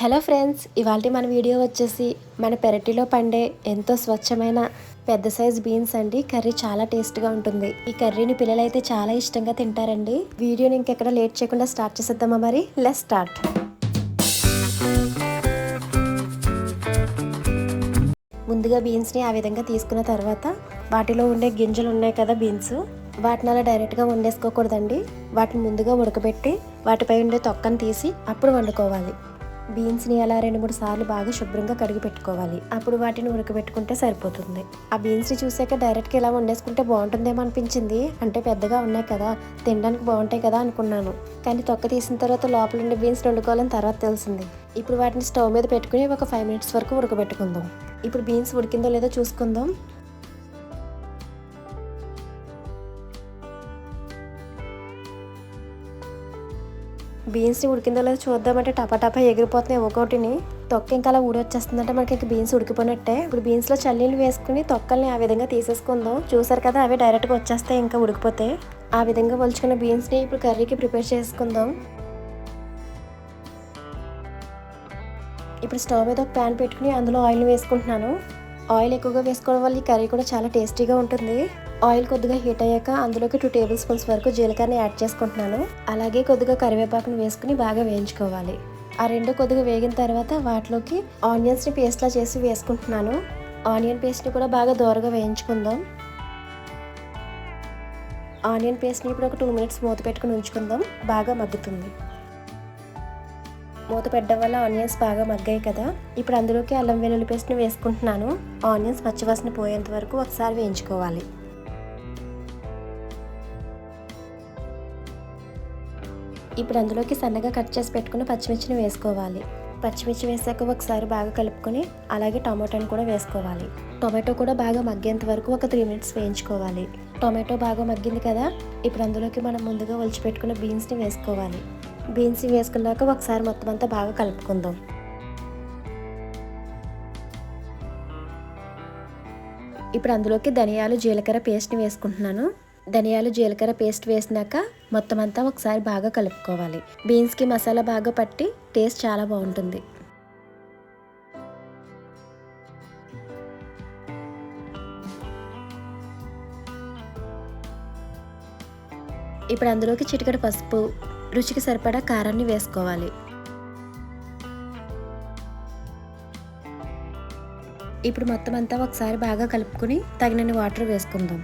Hello friends ఇవాళ మన video వచ్చేసి మన పెరటిలో పండే ఎంతో స్వచ్ఛమైన పెద్ద సైజ్ బీన్స్ అండి. కర్రీ చాలా టేస్ట్గా ఉంటుంది. ఈ కర్రీని పిల్లలైతే చాలా ఇష్టంగా తింటారండి. వీడియోని ఇంకెక్కడ లేట్ చేయకుండా స్టార్ట్ చేసేద్దామా మరి? లెస్ స్టార్ట్ ముందుగా బీన్స్ని ఆ విధంగా తీసుకున్న తర్వాత వాటిలో ఉండే గింజలు ఉన్నాయి కదా బీన్స్ వాటిని అలా డైరెక్ట్గా వండేసుకోకూడదండి. వాటిని ముందుగా ఉడకబెట్టి వాటిపై ఉండే తొక్కను తీసి అప్పుడు వండుకోవాలి. బీన్స్ని అలా రెండు మూడు సార్లు బాగా శుభ్రంగా కడిగి పెట్టుకోవాలి. అప్పుడు వాటిని ఉడకబెట్టుకుంటే సరిపోతుంది. ఆ బీన్స్ని చూసాక డైరెక్ట్గా ఇలా వండేసుకుంటే బాగుంటుందేమో అనిపించింది. అంటే పెద్దగా ఉన్నాయి కదా తినడానికి బాగుంటాయి కదా అనుకున్నాను. కానీ తొక్క తీసిన తర్వాత లోపల ఉండే బీన్స్ వండుకోవాలని తర్వాత తెలిసింది. ఇప్పుడు వాటిని స్టవ్ మీద పెట్టుకుని ఒక ఫైవ్ మినిట్స్ వరకు ఉడకబెట్టుకుందాం. ఇప్పుడు బీన్స్ ఉడికిందో లేదో చూసుకుందాం. బీన్స్ని ఉడికిందో లేదో చూద్దామంటే టపాటపా ఎగిరిపోతున్నాయి ఒక్కొక్కటిని తొక్క ఇంకా అలా ఊడొచ్చేస్తుందంటే మనకి ఇంక బీన్స్ ఉడికిపోయినట్టే. ఇప్పుడు బీన్స్లో చల్లీలు వేసుకుని తొక్కల్ని ఆ విధంగా తీసేసుకుందాం. చూసారు కదా అవి డైరెక్ట్గా వచ్చేస్తాయి ఇంకా ఉడికిపోతే. ఆ విధంగా వలుచుకున్న బీన్స్ని ఇప్పుడు కర్రీకి ప్రిపేర్ చేసుకుందాం. ఇప్పుడు స్టవ్ మీద ఒక ప్యాన్ పెట్టుకుని అందులో ఆయిల్ వేసుకుంటున్నాను. ఆయిల్ ఎక్కువగా వేసుకోవడం వల్ల ఈ కర్రీ కూడా చాలా టేస్టీగా ఉంటుంది. ఆయిల్ కొద్దిగా హీట్ అయ్యాక అందులోకి టూ టేబుల్ స్పూన్స్ వరకు జీలకర్రని యాడ్ చేసుకుంటున్నాను. అలాగే కొద్దిగా కరివేపాకును వేసుకుని బాగా వేయించుకోవాలి. ఆ రెండు కొద్దిగా వేగిన తర్వాత వాటిలోకి ఆనియన్స్ని పేస్ట్లా చేసి వేసుకుంటున్నాను. ఆనియన్ పేస్ట్ని కూడా బాగా దోరగా వేయించుకుందాం. ఆనియన్ పేస్ట్ని ఇప్పుడు ఒక టూ మినిట్స్ మూత పెట్టుకుని ఉంచుకుందాం. బాగా మగ్గుతుంది. మూత పెట్టడం వల్ల ఆనియన్స్ బాగా మగ్గాయి కదా. ఇప్పుడు అందులోకి అల్లం వెల్లుల్లి పేస్ట్ని వేసుకుంటున్నాను. ఆనియన్స్ పచ్చివాసన పోయేంత వరకు ఒకసారి వేయించుకోవాలి. ఇప్పుడు అందులోకి సన్నగా కట్ చేసి పెట్టుకున్న పచ్చిమిర్చిని వేసుకోవాలి. పచ్చిమిర్చి వేసాక ఒకసారి బాగా కలుపుకొని అలాగే టమాటోని కూడా వేసుకోవాలి. టొమాటో కూడా బాగా మగ్గేంత వరకు ఒక త్రీ మినిట్స్ వేయించుకోవాలి. టొమాటో బాగా మగ్గింది కదా. ఇప్పుడు అందులోకి మనం ముందుగా ఒలిచిపెట్టుకున్న బీన్స్ని వేసుకోవాలి. బీన్స్ వేసుకున్నాక ఒకసారి మొత్తం అంతా బాగా కలుపుకుందాం. ఇప్పుడు అందులోకి ధనియాలు జీలకర్ర పేస్ట్ని వేసుకుంటున్నాను. ధనియాలు జీలకర్ర పేస్ట్ వేసినాక మొత్తం అంతా ఒకసారి బాగా కలుపుకోవాలి. బీన్స్కి మసాలా బాగా పట్టి టేస్ట్ చాలా బాగుంటుంది. ఇప్పుడు అందులోకి చిటికడ పసుపు రుచికి సరిపడా కారాన్ని వేసుకోవాలి. ఇప్పుడు మొత్తం అంతా ఒకసారి బాగా కలుపుకుని తగినన్ని వాటర్ వేసుకుందాం.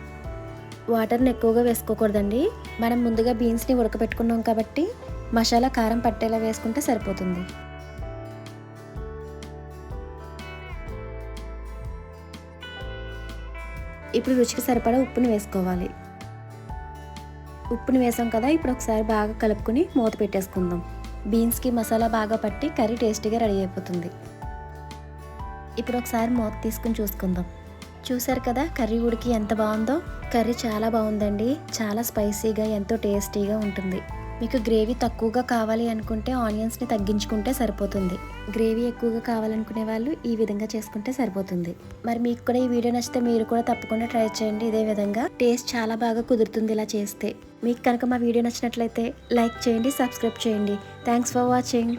వాటర్ని ఎక్కువగా వేసుకోకూడదండి. మనం ముందుగా బీన్స్ని ఉడకబెట్టుకున్నాం కాబట్టి మసాలా కారం పట్టేలా వేసుకుంటే సరిపోతుంది. ఇప్పుడు రుచికి సరిపడా ఉప్పుని వేసుకోవాలి. ఉప్పుని వేసాం కదా ఇప్పుడు ఒకసారి బాగా కలుపుకుని మూత పెట్టేసుకుందాం. బీన్స్కి మసాలా బాగా పట్టి కర్రీ టేస్టీగా రెడీ అయిపోతుంది. ఇప్పుడు ఒకసారి మూత తీసుకుని చూసుకుందాం. చూసారు కదా కర్రీ ఉడికి ఎంత బాగుందో? కర్రీ చాలా బాగుందండి. చాలా స్పైసీగా ఎంతో టేస్టీగా ఉంటుంది. మీకు గ్రేవీ తక్కువగా కావాలి అనుకుంటే ఆనియన్స్ని తగ్గించుకుంటే సరిపోతుంది. గ్రేవీ ఎక్కువగా కావాలనుకునే వాళ్ళు ఈ విధంగా చేసుకుంటే సరిపోతుంది. మరి మీకు కూడా ఈ వీడియో నచ్చితే మీరు కూడా తప్పకుండా ట్రై చేయండి. ఇదే విధంగా టేస్ట్ చాలా బాగా కుదురుతుంది ఇలా చేస్తే. మీకు కనుక మా వీడియో నచ్చినట్లయితే లైక్ చేయండి సబ్స్క్రైబ్ చేయండి. Thanks for watching.